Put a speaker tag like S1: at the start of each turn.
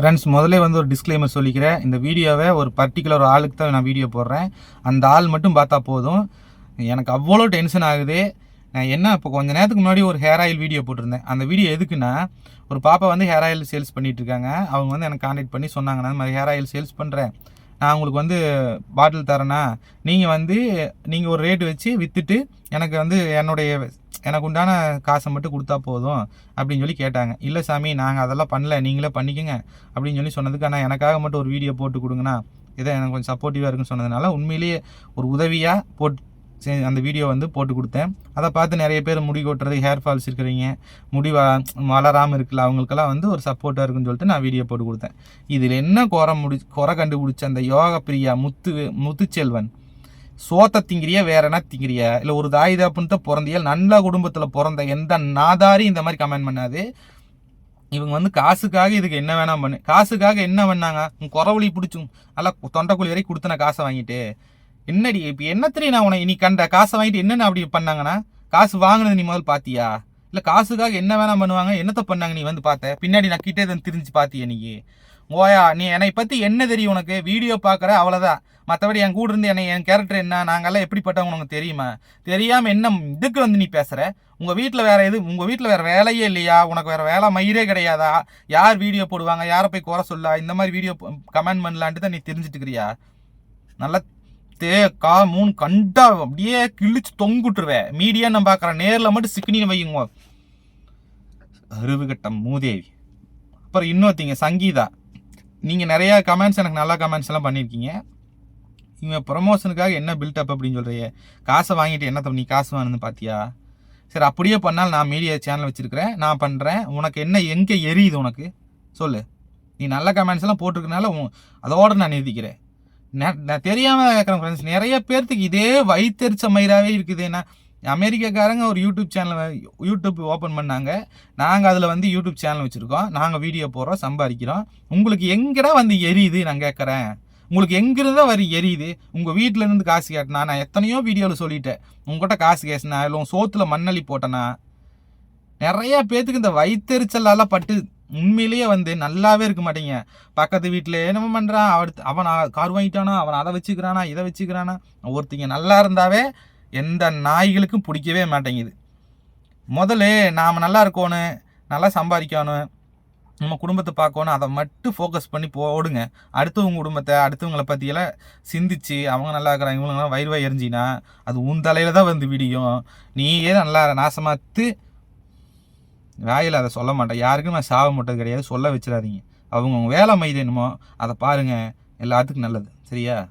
S1: Friends முதலே வந்து ஒரு டிஸ்க்ளைமர் சொல்லிக்கிறேன். இந்த வீடியோவை ஒரு பர்டிகுலர் ஆளுக்கு தான் நான் வீடியோ போடுறேன். அந்த ஆள் மட்டும் பார்த்தா போதும். எனக்கு அவ்வளோ டென்ஷன் ஆகுது. நான் என்ன இப்போ கொஞ்ச நேரத்துக்கு முன்னாடி ஒரு ஹேர் ஆயில் வீடியோ போட்டிருந்தேன். அந்த வீடியோ எதுக்குன்னா ஒரு பாப்பா வந்து ஹேர் ஆயில் சேல்ஸ் பண்ணிகிட்ருக்காங்க இருக்காங்க. அவங்க வந்து எனக்கு காண்டாக்ட் பண்ணி சொன்னாங்க நான் மாதிரி ஹேர் ஆயில் சேல்ஸ் பண்ணுறேன் நான் உங்களுக்கு வந்து பாட்டில் தரேன்னா நீங்கள் வந்து நீங்கள் ஒரு ரேட்டு வச்சு விற்றுட்டு எனக்கு வந்து என்னுடைய எனக்கு உண்டான காசை மட்டும் கொடுத்தா போதும் அப்படின்னு சொல்லி கேட்டாங்க. இல்லை சாமி நாங்கள் அதெல்லாம் பண்ணல நீங்களே பண்ணிக்கோங்க அப்படின்னு சொல்லி சொன்னதுக்கு ஆனால் எனக்காக மட்டும் ஒரு வீடியோ போட்டு கொடுங்கண்ணா. இதை எனக்கு கொஞ்சம் சப்போர்ட்டிவாக இருக்குன்னு சொன்னதுனால உண்மையிலேயே ஒரு உதவியாக போட்டு அந்த வீடியோ வந்து போட்டு கொடுத்தேன். அதை பார்த்து நிறைய பேர் முடி கொட்டுறது ஹேர் ஃபால்ஸ் இருக்கிறீங்க முடி வ வளராமல் இருக்குல்ல அவங்களுக்கெல்லாம் வந்து ஒரு சப்போர்ட்டாக இருக்குன்னு சொல்லிட்டு நான் வீடியோ போட்டு கொடுத்தேன். இதில் என்ன குறை முடி குறை கண்டுபிடிச்ச அந்த யோக பிரியா முத்து முத்துச்செல்வன் சோத்த திங்கிறியா வேற என்ன திங்கிறியா? இல்லை ஒரு தாய் தாப்புன்னு தான் பிறந்தியா நல்ல குடும்பத்தில் பிறந்த எந்த நாதாரி இந்த மாதிரி கமெண்ட் பண்ணாது. இவங்க வந்து காசுக்காக இதுக்கு என்ன வேணாம் பண்ணு காசுக்காக என்ன பண்ணாங்க? உன் குறவழி பிடிச்சும் நல்லா தொண்டைக்குழி வரைக்கும் கொடுத்தன காசை வாங்கிட்டு. என்னடி இப்போ என்ன தெரியும் நான் உனக்கு நீ கண்ட? காசை வாங்கிட்டு என்னென்ன அப்படி பண்ணாங்கன்னா காசு வாங்கினது நீ முதல் பாத்தியா? இல்லை காசுக்காக என்ன வேணாம் பண்ணுவாங்க? என்னத்தை பண்ணாங்க நீ வந்து பார்த்த? பின்னாடி நான் கிட்டே தான் திரிஞ்சு பார்த்தியா நீ? ஓயா நீ என்னை பற்றி என்ன தெரியும் உனக்கு? வீடியோ பார்க்குற அவ்வளோதான் மற்றபடி என் கூட இருந்து என்னை என் கேரக்டர் என்ன? நாங்கள்லாம் எப்படிப்பட்டவங்க உனக்கு தெரியுமா? தெரியாமல் என்ன இதுக்கு வந்து நீ பேசுகிற உங்கள் வீட்டில் வேறு எது உங்கள் வீட்டில் வேற வேலையே இல்லையா? உனக்கு வேறு வேலை மயிரே கிடையாதா? யார் வீடியோ போடுவாங்க? யாரை போய் குறை சொல்லா? இந்த மாதிரி வீடியோ கமெண்ட் பண்ணலான்ட்டு தான் நீ தெரிஞ்சுட்டுக்கிறியா நல்லா எடுத்து கா மூணு கண்டா அப்படியே கிழிச்சு தொங்குட்டுருவேன் மீடியா நான் பார்க்குறேன் நேரில் மட்டும் சிக்கனின்னு வையுங்க. அருவுகட்டம் மூதேவி. அப்புறம் இன்னொருத்தீங்க சங்கீதா. நீங்கள் நிறையா கமெண்ட்ஸ் எனக்கு நல்ல கமெண்ட்ஸ் எல்லாம் பண்ணியிருக்கீங்க இவன் ப்ரமோஷனுக்காக என்ன பில்டப் அப்படின்னு சொல்கிறீங்க காசை வாங்கிட்டு என்ன நீ காசு வாங்கினு பார்த்தியா சரி அப்படியே பண்ணாலும் நான் மீடியா சேனல் வச்சுருக்கிறேன். நான் பண்ணுறேன் உனக்கு என்ன எங்கே எரியுது உனக்கு? சொல்லு. நீ நல்ல கமெண்ட்ஸ் எல்லாம் போட்டிருக்கனால அதோடு நான் நிறுத்திக்கிறேன். நான் தெரியாமல் கேட்குறேன் ஃப்ரெண்ட்ஸ் நிறைய பேர்த்துக்கு இதே வயிற்றுச்ச மயிராகவே இருக்குது. ஏன்னா அமெரிக்காக்காரங்க ஒரு யூடியூப் சேனல் யூடியூப் ஓப்பன் பண்ணாங்க. நாங்கள் அதில் வந்து யூடியூப் சேனல் வச்சுருக்கோம். நாங்கள் வீடியோ போடுறோம் சம்பாதிக்கிறோம். உங்களுக்கு எங்கடா வந்து எரியுது? நான் கேட்குறேன் உங்களுக்கு எங்கிருந்தா வரி எரியுது? உங்கள் வீட்டில் இருந்து காசு கேட்டனா? நான் எத்தனையோ வீடியோவில் சொல்லிட்டேன். உங்ககிட்ட காசு கேசினா இல்லை உன் சோத்துல மண்ணள்ளி நிறையா பேர்த்துக்கு இந்த வயிற்றுச்சலாலாம் பட்டு உண்மையிலேயே வந்து நல்லாவே இருக்க மாட்டீங்க. பக்கத்து வீட்டில் என்னமோ பண்ணுறான் அடுத்து அவன் கார் வாங்கிட்டானா அவன் அதை வச்சுக்கிறானா இதை வச்சுக்கிறானா. ஒருத்தங்க நல்லா இருந்தாவே எந்த நாய்களுக்கும் பிடிக்கவே மாட்டேங்குது. முதல்ல நாம் நல்லா இருக்கணும் நல்லா சம்பாதிக்கணும் நம்ம குடும்பத்தை பார்க்கணும் அதை மட்டும் ஃபோக்கஸ் பண்ணி போடுங்க. அடுத்தவங்க குடும்பத்தை அடுத்தவங்களை பற்றியெல்லாம் சிந்திச்சு அவங்க நல்லா இருக்கிறாங்க இவங்களாம் வயிறு வாய் எரிஞ்சினா அது உன் தலையில் தான் வந்து விடியும். நீயே நல்லா நாசமாத்து வாயில் அதை சொல்ல மாட்டேன். யாருக்கும் நான் சாவ மாட்டது கிடையாது. சொல்ல வச்சிடாதீங்க. அவங்க வேலை மைது என்னமோ அதை பாருங்கள் எல்லாத்துக்கும் நல்லது. சரியா?